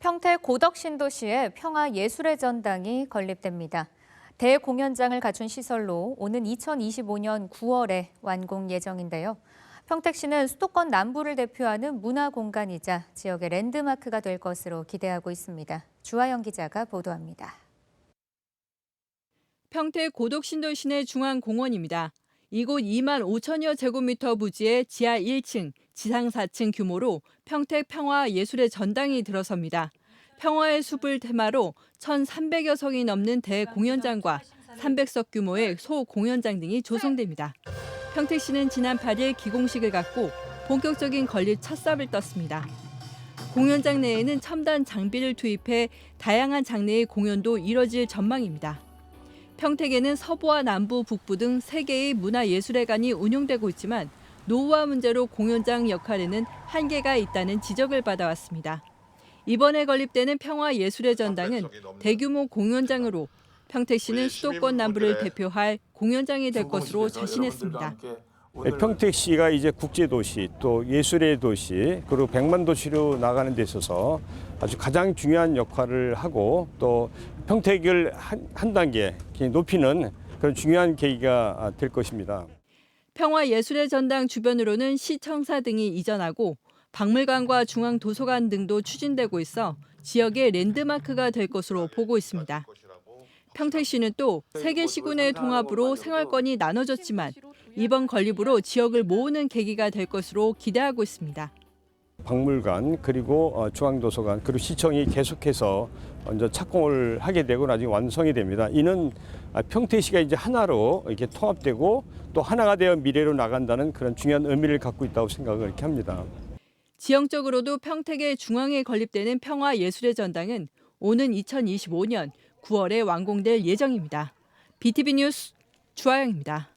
평택 고덕신도시에 평화예술의 전당이 건립됩니다. 대공연장을 갖춘 시설로 오는 2025년 9월에 완공 예정인데요. 평택시는 수도권 남부를 대표하는 문화 공간이자 지역의 랜드마크가 될 것으로 기대하고 있습니다. 주하영 기자가 보도합니다. 평택 고덕신도 시내 중앙공원입니다. 이곳 2만 5천여 제곱미터 부지의 지하 1층, 지상 4층 규모로 평택 평화 예술의 전당이 들어섭니다. 평화의 숲을 테마로 1,300여 석이 넘는 대공연장과 300석 규모의 소공연장 등이 조성됩니다. 평택시는 지난 8일 기공식을 갖고 본격적인 건립 첫 삽을 떴습니다. 공연장 내에는 첨단 장비를 투입해 다양한 장르의 공연도 이뤄질 전망입니다. 평택에는 서부와 남부, 북부 등 3개의 문화예술회관이 운영되고 있지만 노후화 문제로 공연장 역할에는 한계가 있다는 지적을 받아왔습니다. 이번에 건립되는 평화예술의 전당은 대규모 공연장으로 평택시는 수도권 남부를 대표할 공연장이 될 것으로 자신했습니다. 네, 평택시가 이제 국제도시 또 예술의 도시 그리고 백만 도시로 나가는 데 있어서 아주 가장 중요한 역할을 하고 또 평택을 한, 한 단계 높이는 그런 중요한 계기가 될 것입니다. 평화예술의 전당 주변으로는 시청사 등이 이전하고 박물관과 중앙도서관 등도 추진되고 있어 지역의 랜드마크가 될 것으로 보고 있습니다. 평택 시는 또 세계 시군의 통합으로 생활권이 나눠졌지만 이번 건립으로 지역을 모으는 계기가 될 것으로 기대하고 있습니다. 박물관 그리고 어, 중앙도서관 그리고 시청이 계속해서 먼저 착공을 하게 되고 나중에 완성이 됩니다. 이는 아, 평택시가 이제 하나로 이렇게 통합되고 또 하나가 되어 미래로 나간다는 그런 중요한 의미를 갖고 있다고 생각을 이렇게 합니다. 지형적으로도 평택의 중앙에 건립되는 평화예술의 전당은 오는 2025년 9월에 완공될 예정입니다. BTV 뉴스 주하영입니다.